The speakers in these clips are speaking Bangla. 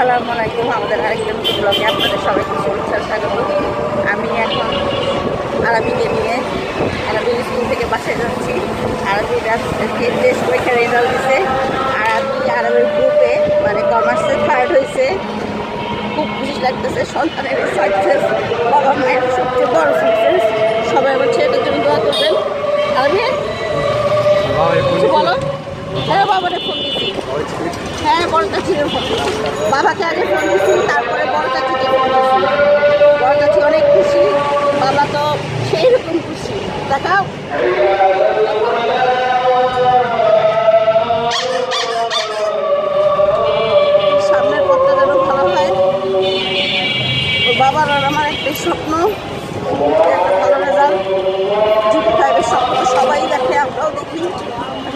আসসালামু আলাইকুম আমাদের আরেকজন ব্লগে আপনাদের সবাইকে শুভেচ্ছা, স্বাগত। আমি এখন আরবিকে নিয়ে আরবি স্কুল থেকে বাসায় যাচ্ছি। আরবি টেস্ট পরীক্ষার রেজাল্ট দিছে। আর আমি আরবের গ্রুপে মানে কমার্সে থার্ড হয়েছে খুব খুশি লাগতেছে, সন্তানের সাকসেস বাবা মায়ের সবচেয়ে বড় সাকসেস সবাই আমার ছেলেটার জন্য দোয়া করবেন। আরবি বলো? হ্যাঁ বাবারে ফোন দিছি। হ্যাঁ বড় চাচির ফোন বাবাকে আগে ফোন দিছি, তারপরে বড় চাচিকে ফোন বড় চাচি অনেক খুশি, বাবা তো সেই রকম খুশি। দেখাও। সামনের পথটা যেন ভালো হয়। বাবার আর আমার একটাই স্বপ্ন, একটা ভালো রেজাল্ট জিপি ফাইভের স্বপ্ন সবাই দেখে, আমরাও দেখি।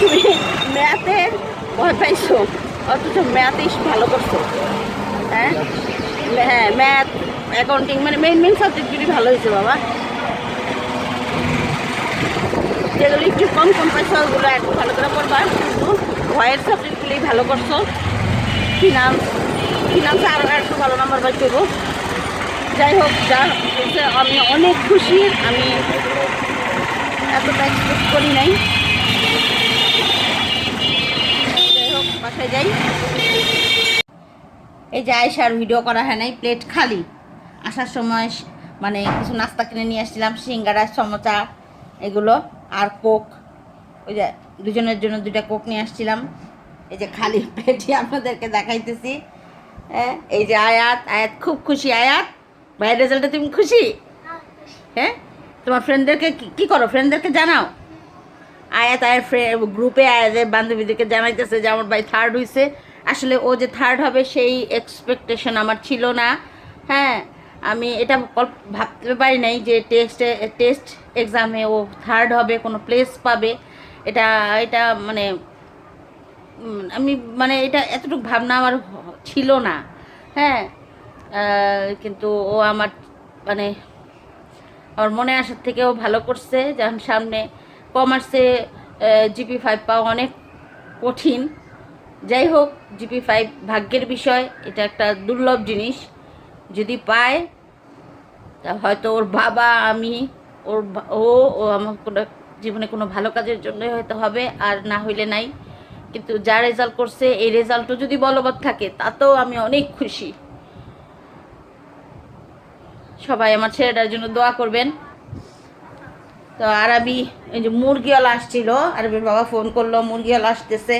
তুমি ম্যাথে ভয় পাইছো? অথচ ম্যাথে ভালো করছ। হ্যাঁ? হ্যাঁ ম্যাথ, অ্যাকাউন্টিং মানে মেইন মেইন সাবজেক্টগুলি ভালো হয়েছে বাবা। যেগুলো একটু কম কম পাইছো ওগুলো একটু ভালো করে করবা। কিন্তু ভয়ের সাবজেক্টগুলি ভালো করছ। ফিনান্স ফিনান্সে আরও একটু ভালো নাম্বার পাই করব যাই হোক, যা আমি অনেক খুশি। আমি এতটা এক্সপেক্ট করি নাই। বাসায় যাই। এই যে আয়সার ভিডিও করা হয় নাই প্লেট খালি। আসার সময় মানে কিছু নাস্তা কিনে নিয়ে আসছিলাম সিঙ্গারা সমোসা এগুলো আর কোক। ওই যে দুজনের জন্য দুটা কোক নিয়ে আসছিলাম। এই যে খালি প্লেটই আপনাদেরকে দেখাইতেছি। হ্যাঁ এই যে আয়াত আয়াত খুব খুশি। আয়াত ভাইয়ের রেজাল্টে তুমি খুশি? হ্যাঁ তোমার ফ্রেন্ডদেরকে কি করো? ফ্রেন্ডদেরকে জানাও। আয়াত ফ্রেন্ড গ্রুপে আয়াদের বান্ধবীদেরকে জানাইতেছে যে আমার ভাই থার্ড হয়েছে আসলে ও যে থার্ড হবে সেই এক্সপেকটেশন আমার ছিল না। হ্যাঁ আমি এটা ভাবতে পারি নাই যে টেস্টে টেস্ট এক্সামে ও থার্ড হবে, কোনো প্লেস পাবে। এটা এটা মানে আমি মানে এটা এতটুকু ভাবনা আমার ছিল না। হ্যাঁ কিন্তু ও আমার মানে আমার মনে আসার থেকেও ভালো করছে যেমন সামনে কমার্সে জিপি ফাইভ পাওয়া অনেক কঠিন। যাই হোক জিপি ফাইভ ভাগ্যের বিষয়, এটা একটা দুর্লভ জিনিস। যদি পায়, তা হয়তো ওর বাবা, আমি, ওর ও ও আমার কোনো, জীবনে কোনো ভালো কাজের জন্য হয়তো হবে, আর না হইলে নাই। কিন্তু যা রেজাল্ট করছে, এই রেজাল্টও যদি বলবৎ থাকে, তাতেও আমি অনেক খুশি। সবাই আমার ছেলেটার জন্য দোয়া করবেন। তো আরবি, এই যে মুরগিওয়ালা আসছিল আরবির বাবা ফোন করল, মুরগিওয়ালা আসতেছে।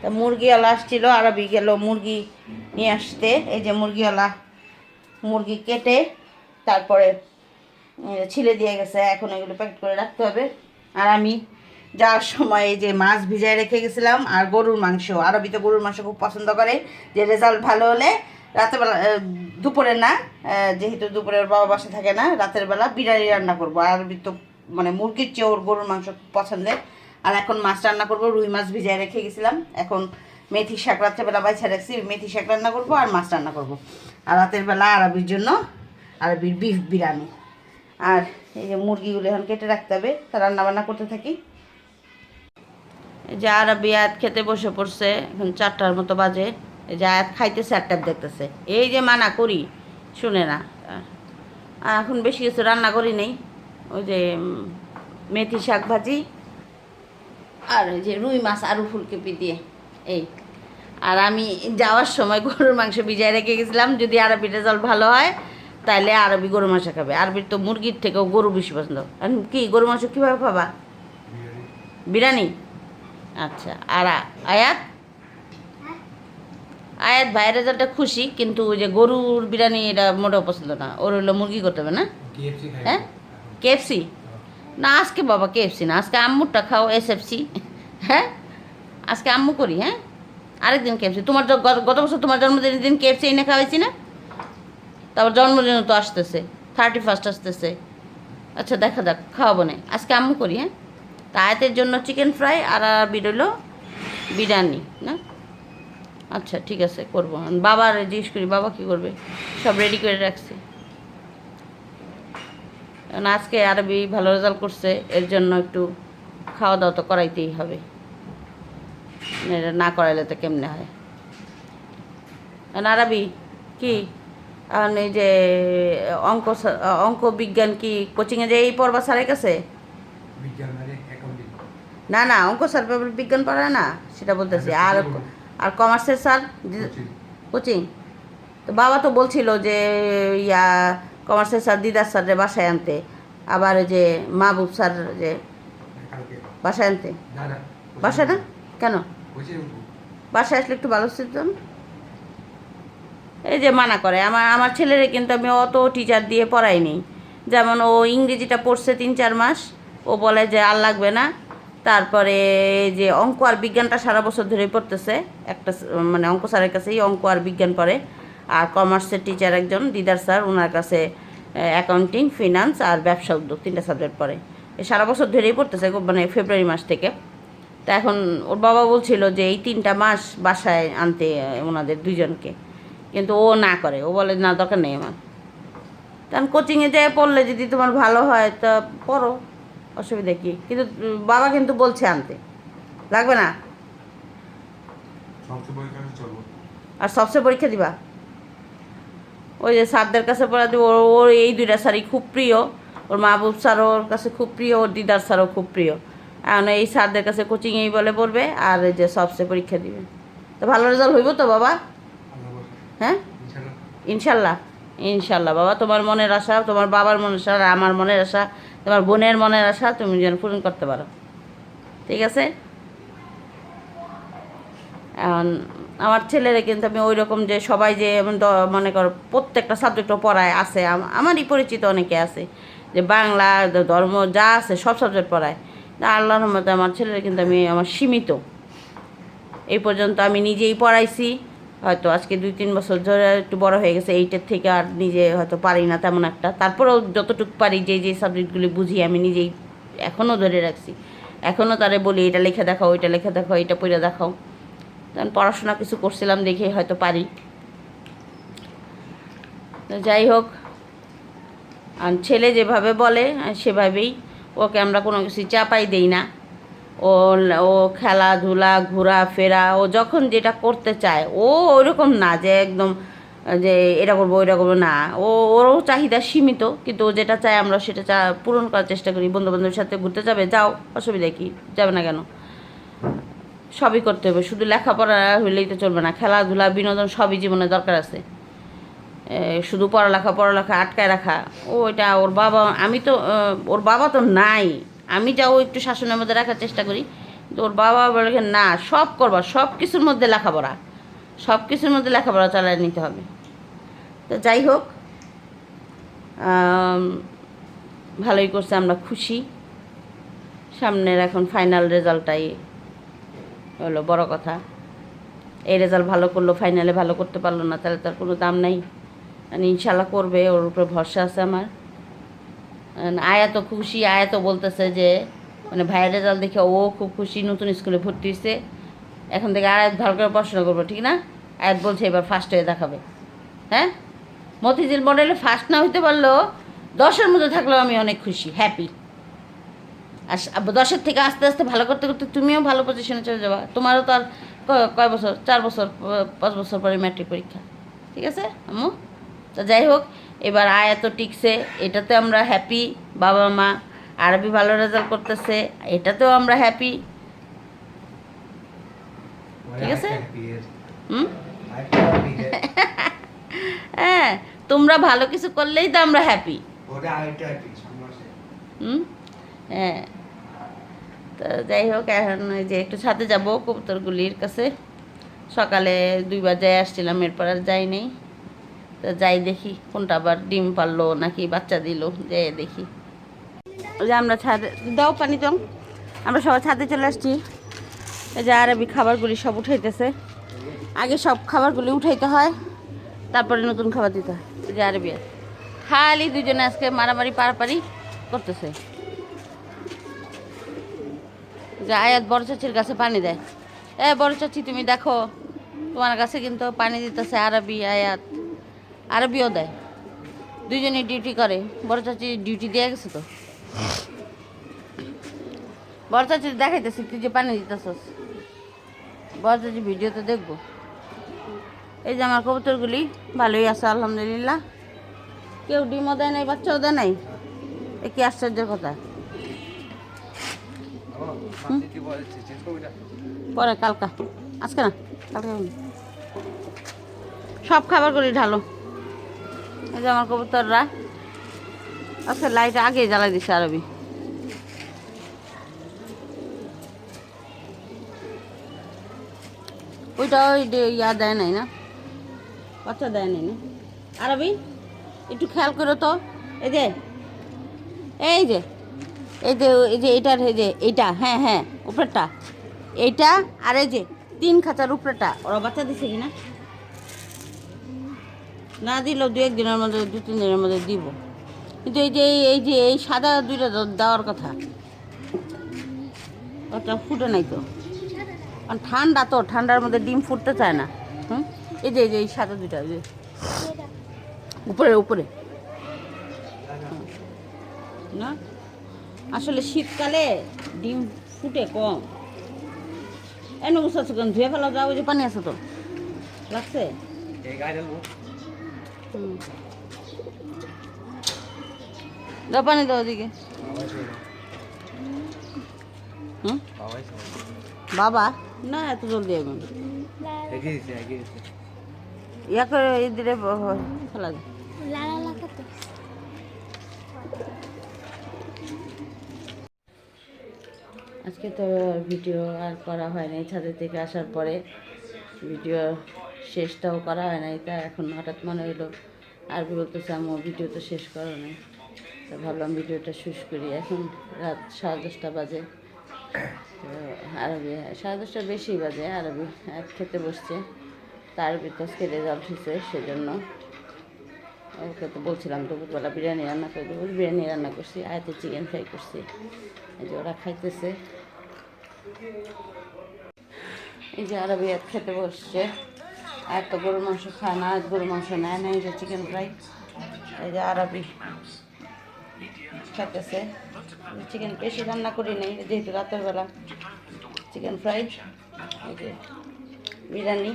তো মুরগিওয়ালা আসছিল, আরবি গেল মুরগি নিয়ে আসতে। এই যে মুরগিওয়ালা মুরগি কেটে তারপরে ছিলে দিয়ে গেছে, এখন এগুলো প্যাকেট করে রাখতে হবে। আর আমি যাওয়ার সময় এই যে মাছ ভিজায় রেখে গেছিলাম, আর গরুর মাংস। আরবি তো গরুর মাংস খুব পছন্দ করে, যে রেজাল্ট ভালো হলে রাতেরবেলা দুপুরে না যেহেতু দুপুরের বাবা বাসা থাকে না, রাতের বেলা বিরিয়ানি রান্না করব। আরবি তো মানে মুরগির চেয়ে ওর গরুর মাংস পছন্দের। আর এখন মাছ রান্না করব, রুই মাছ ভিজায় রেখে গেছিলাম। এখন মেথি শাক রাত্রেবেলা বাইছা রাখছি, মেথি শাক রান্না করব আর মাছ রান্না করব। আর রাতের বেলা আরবির জন্য আরবির বিফ বিরিয়ানি। আর এই যে মুরগিগুলো এখন কেটে রাখতে হবে, তা রান্না বান্না করতে থাকি। এই যে আরবি আয়াত খেতে বসে পড়ছে, এখন চারটার মতো বাজে। এই যে আয়াত খাইতেছে আর দেখতেছে এই যে মানা করি, শুনে না। আর এখন বেশি কিছু রান্না করি নেই। ওই যে মেথি শাক ভাজি আর ওই যে রুই মাছ আলু ফুলকপি দিয়ে। এই। আর আমি যাওয়ার সময় গরুর মাংস ভিজায় রেখে গেছিলাম। যদি আরবি রেজাল্ট ভালো হয় তাহলে আরবি গরু মাংস খাবে। আরবির তো মুরগির থেকেও গরু বেশি পছন্দ। আর কি গরু মাংস কীভাবে খাবা? বিরিয়ানি। আচ্ছা। আর আয়াত? আয়াত ভাইয়ের রেজাল্টে খুশি কিন্তু ওই যে গরুর বিরিয়ানি এটা মোটেও পছন্দ না। ওর হলো মুরগি করতে হবে না? হ্যাঁ? কেএফসি না, আজকে বাবা কেএফসি না, আজকে আম্মুরটা খাও এসএফসি হ্যাঁ? আজকে আম্মু করি হ্যাঁ? আরেকদিন কেএফসি তোমার গত- বছর তোমার জন্মদিনের দিন কেএফসি এনে খাওয়াইছি না? তারপর জন্মদিন তো আসতেছে থার্টি ফার্স্ট আসতেছে। আচ্ছা দেখা যাক, খাওয়াবো না। আজকে আম্মু করি হ্যাঁ? তা আয়াতের জন্য চিকেন ফ্রাই আর আর বিরলো বিরিয়ানি, না? আচ্ছা ঠিক আছে, করব। বাবার জিজ্ঞেস করি, বাবা কী করবে? সব রেডি করে রাখছি। কারণ আজকে আরবি ভালো রেজাল্ট করছে এর জন্য একটু খাওয়া দাওয়া তো করাইতেই হবে। এটা না করাইলে তো কেমনে হয়? আর আরবি কি? এখন এই যে অঙ্ক অঙ্ক বিজ্ঞান কি কোচিংয়ে যে এই পড়বা স্যারের কাছে? মানে না না অঙ্ক স্যার বিজ্ঞান পড়ায় না সেটা বলতেছি আর আর কমার্সের স্যার? কোচিং তো বাবা তো বলছিল যে ইয়া কমার্সের স্যার দিদার স্যার স্যারের বাসায় আনতে। আবার ওই যে মাহবুব স্যার যে বাসায় আনতে। বাসায় না? কেন? বাসায় আসলে একটু ভালো ছিল এই যে মানা করে। আমার আমার ছেলেরে কিন্তু আমি অত টিচার দিয়ে পড়াইনি। যেমন ও ইংরেজিটা পড়ছে তিন চার মাস। ও বলে যে আর লাগবে না। তারপরে যে অঙ্ক আর বিজ্ঞানটা সারা বছর ধরেই পড়তেছে। একটা মানে অঙ্ক স্যারের কাছেই অঙ্ক আর বিজ্ঞান পড়ে। আর কমার্সের টিচার একজন দিদার স্যার ওনার কাছে অ্যাকাউন্টিং ফিনান্স আর ব্যবসা উদ্যোগ তিনটা সাবজেক্ট পড়ে। সারা বছর ধরেই পড়তেছে মানে ফেব্রুয়ারি মাস থেকে। তা এখন ওর বাবা বলছিল যে এই তিনটা মাস বাসায় আনতে ওনাদের দুইজনকে। কিন্তু ও না করে। ও বলে না দরকার নেই আমার। তখন কোচিংয়ে যেয়ে পড়লে যদি তোমার ভালো হয় তা পড়ো অসুবিধা কি? কিন্তু বাবা কিন্তু বলছে আনতে। লাগবে না? আর সবচেয়ে পরীক্ষা দিবা? ওই যে স্যারদের কাছে পড়া দিব, ওর ওর এই দুইটা স্যারই খুব প্রিয়। ওর মাহবুব স্যারও ওর কাছে খুব প্রিয়, ওর দিদার স্যারও খুব প্রিয়। এখন এই স্যারদের কাছে কোচিংয়েই বলে পড়বে আর এই যে সবচেয়ে পরীক্ষা দিবে। তো ভালো রেজাল্ট হইব তো বাবা? হ্যাঁ? ইনশাল্লাহ। ইনশাল্লাহ। বাবা, তোমার মনের আশা, তোমার বাবার মনের আশা, আর আমার মনের আশা, তোমার বোনের মনের আশা তুমি যেন পূরণ করতে পারো। ঠিক আছে? এখন আমার ছেলেরা কিন্তু আমি ওই রকম যে সবাই যে মনে করো প্রত্যেকটা সাবজেক্টও পড়ায় আছে আমারই পরিচিত অনেকে আছে, যে বাংলা ধর্ম যা আছে সব সাবজেক্ট পড়ায়। তা আল্লাহর রহমতে আমার ছেলেরা কিন্তু আমি, আমার সীমিত। এই পর্যন্ত আমি নিজেই পড়াইছি, হয়তো আজকে দুই তিন বছর ধরে একটু বড় হয়ে গেছে এইটার থেকে আর নিজে হয়তো পারি না তেমন একটা। তারপরেও যতটুকু পারি যে যে সাবজেক্টগুলি বুঝি আমি নিজেই এখনও ধরে রাখছি। এখনও তারে বলি, এটা লেখা দেখাও, ওইটা লেখা দেখাও এটা পড়ে দেখাও। তখন পড়াশোনা কিছু করছিলাম দেখে হয়তো পারি। যাই হোক, আর ছেলে যেভাবে বলে সেভাবেই ওকে আমরা কোনো কিছু চাপাই দেই না। ও ও খেলাধুলা, ঘোরাফেরা, ও যখন যেটা করতে চায়, ও ওইরকম না যে একদম যে এটা করব, ওইটা করব, না। ও ওরও চাহিদা সীমিত, কিন্তু ও যেটা চায় আমরা সেটা চা, পূরণ করার চেষ্টা করি। বন্ধু বান্ধবের সাথে ঘুরতে যাবে, যাও, অসুবিধা কি? যাবে না কেন? সবই করতে হবে। শুধু লেখাপড়া হইলেই তো চলবে না। খেলাধুলা, বিনোদন সবই জীবনে দরকার আছে। শুধু পড়ালেখা পড়ালেখা আটকায় রাখা ও এটা ওর বাবা, আমি তো ওর বাবা তো নাই। আমি যাও একটু শাসনের মধ্যে রাখার চেষ্টা করি। ওর বাবা বলে না, সব করবা সব কিছুর মধ্যে লেখাপড়া সব কিছুর মধ্যে লেখাপড়া চালিয়ে নিতে হবে। তো যাই হোক ভালোই করছে, আমরা খুশি। সামনের এখন ফাইনাল রেজাল্টটাই হলো, বড় কথা। এই রেজাল্ট ভালো করল ফাইনালে ভালো করতে পারল না, তাহলে তার কোনো দাম নাই। মানে ইনশাল্লাহ করবে, ওর উপরে ভরসা আছে আমার। আর আয়া তো খুশি, আয়া তো বলতেছে যে মানে ভাইয়ের রেজাল্ট দেখে ও খুব খুশি, নতুন স্কুলে ভর্তি হয়েছে। এখন থেকে আয়াত ভালো করে পড়াশোনা করব, ঠিক না? আয়াত বলছে এবার ফার্স্ট হয়ে দেখাবে। হ্যাঁ? মতিঝিল মডেলে ফার্স্ট না হইতে পারলেও দশের মধ্যে থাকলেও আমি অনেক খুশি হ্যাপি আর দশের থেকে আস্তে আস্তে ভালো করতে করতে তুমিও ভালো পজিশনে চলে যাবা। তোমারও তো আর কয় বছর? চার বছর পাঁচ বছর পরে ম্যাট্রিক পরীক্ষা। ঠিক আছে আম্মু? তো যাই হোক এবার আয়া তো টিকছে এটাতে আমরা হ্যাপি বাবা মা আরবি ভালো রেজাল্ট করতেছে এটাতেও আমরা হ্যাপি ঠিক আছে? হুম? হ্যাঁ তোমরা ভালো কিছু করলেই তো আমরা হ্যাপি হুম? হ্যাঁ। তো যাই হোক, এখন ওই যে একটু ছাদে যাব কবুতরগুলির কাছে। সকালে দুইবার যাই আসছিলাম, এরপর আর যাই নেই। তো যাই দেখি কোনটা আবার ডিম পারল নাকি বাচ্চা দিল, যাই দেখি। ওই যে আমরা ছাদে, দাও পানি দাও। আমরা সবাই ছাদে চলে আসছি। এই যে আরবি খাবারগুলি সব উঠাইতেছে। আগে সব খাবারগুলি উঠাইতে হয়, তারপরে নতুন খাবার দিতে হয়। যে আরবি খালি দুজনে আজকে মারামারি, পারাপারি করতেছে। যে আয়াত, বড় চাচির কাছে পানি দেয়। এ বড় চাচি, তুমি দেখো, তোমার কাছে কিন্তু পানি দিতেছে আরবি আয়াত, আরবিও দেয়। দুজনে ডিউটি করে। বড় চাচি ডিউটি দিয়ে গেছে তো? বড় চাচি, দেখাইতেছি, তুই যে পানি দিতেছস। বড় চাচি ভিডিওতে দেখব। এই যে আমার কবুতরগুলি, ভালোই আছে, আলহামদুলিল্লাহ। কেউ ডিমও দেয় নাই, বাচ্চাও দেয় নাই? এ কি আশ্চর্যের কথা? পরে কালকা। আজকে না, কালকে। সব খাবারগুলি ঢালো। এই যে আমার কবুতররা। আজকে লাইট আগে জ্বালাই দিছে আরবি। ওইটা ওই ইয়া দেয় নাই না? বাচ্চা দেয় নাই না? আরবি, একটু খেয়াল করো তো। এই যে এই যে। এই যে এই যে এটার, এই যে এইটা হ্যাঁ হ্যাঁ উপরেরটা এইটা আর এই যে তিন খাঁচার উপরেটা। ওরা বাচ্চা দিছে কি না না দিলেও দু একদিনের মধ্যে, দু তিন দিনের মধ্যে দিব। কিন্তু এই যে এই যে, এই সাদা দুইটা দেওয়ার কথা। ওটা ফুটে নাই তো। কারণ ঠান্ডা তো, ঠান্ডার মধ্যে ডিম ফুটতে চায় না। হুম? এই যে এই যে, এই সাদা দুইটা যে। উপরে উপরে। না? আসলে শীতকালে ডিম ফুটে কম। এনে বসে কেন? ধুয়ে ফেলা যাও ওই যে পানি আছে তো। লাগছে? দাও পানি দাও ওদিকে। হুম? বাবা? না এত জলদি এখন ইয়া করে এই দিলে ফেলা যায় আজকে তো ভিডিও আর করা হয় নাই, ছাদের থেকে আসার পরে ভিডিও শেষটাও করা হয় নাই, তা এখন হঠাৎ মনে হলো আর বলতেছে আমার ভিডিও তো শেষ করা নাই। তো ভাবলাম ভিডিওটা শেষ করি, এখন রাত সাড়ে দশটা বাজে। আরবি, সাড়ে দশটা বেশি বাজে, আরবি এক খেতে বসছে, তার ভিতর আজকে রেজাল্ট হয়েছে সেজন্য ওকে তো বলছিলাম, দুপুরবেলা বিরিয়ানি রান্না করে দেবো। বিরিয়ানি রান্না করছি, আয়তে চিকেন ফ্রাই করছি। এই যে ওরা খাইতেছে। এই যে আরবি এক খেতে বসছে। আর তো গরুর মাংস খায় না আজ গরুর মাংস নেয় না, এই যে চিকেন ফ্রাই। এই যে আরবি খাইতেছে। চিকেন বেশি রান্না করি নেই, যেহেতু রাতের বেলা চিকেন ফ্রাই। এই যে বিরিয়ানি,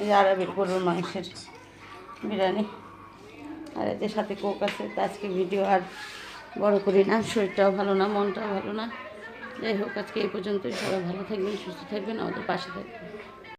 এই যে আরবির গরুর মাংসের বিরিয়ানি। আর এদের সাথে কোক আছে, তো আজকে ভিডিও আর বড় করি না। শরীরটাও ভালো না, মনটাও ভালো না। যাই হোক, আজকে এই পর্যন্তই। সবাই ভালো থাকবেন, সুস্থ থাকবেন, আমাদের পাশে থাকবেন।